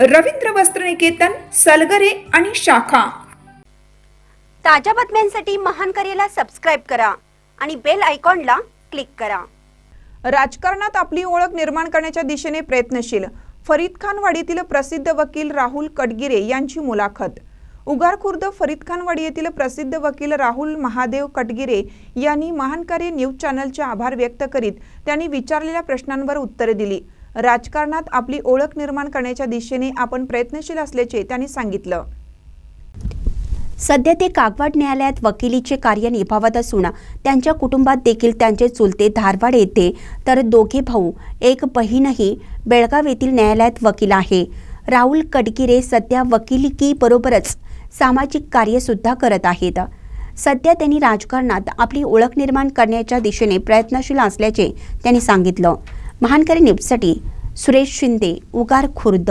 रवींद्र वस्त्रनिकेतन सलगरे आणि शाखा. ताज्या बातम्यांसाठी महान करेला सबस्क्राईब करा आणि बेल आयकॉनला क्लिक करा. राजकारणात आपली ओळख निर्माण करण्याच्या दिशेने प्रयत्नशील फरीद खान वाडीतील प्रसिद्ध वकील राहुल कटगिरे यांची मुलाखत. उगार खुर्द फरीद खान वाडी येथील प्रसिद्ध वकील राहुल महादेव कटगिरे यांनी महान कार्य न्यूज चॅनलचे आभार व्यक्त करीत त्यांनी विचारलेल्या प्रश्नांवर उत्तरे दिली. राजकारणात आपली ओळख निर्माण करण्याच्या दिशेने आपण प्रयत्नशील असल्याचे त्यांनी सांगितलं. सध्या ते कागवाड न्यायालयात वकिलीचे कार्य निभावत असून त्यांच्या कुटुंबात देखील त्यांचे चुलते धारवाड येथे तर दोघे भाऊ एक बहीणही बेळगाव येथील न्यायालयात वकील आहे. राहुल कडकिरे सध्या वकिलिकीबरोबरच सामाजिक कार्यसुद्धा करत आहेत. सध्या त्यांनी राजकारणात आपली ओळख निर्माण करण्याच्या दिशेने प्रयत्नशील असल्याचे त्यांनी सांगितलं. महानकरी न्यूजसाठी सुरेश शिंदे उगार खुर्द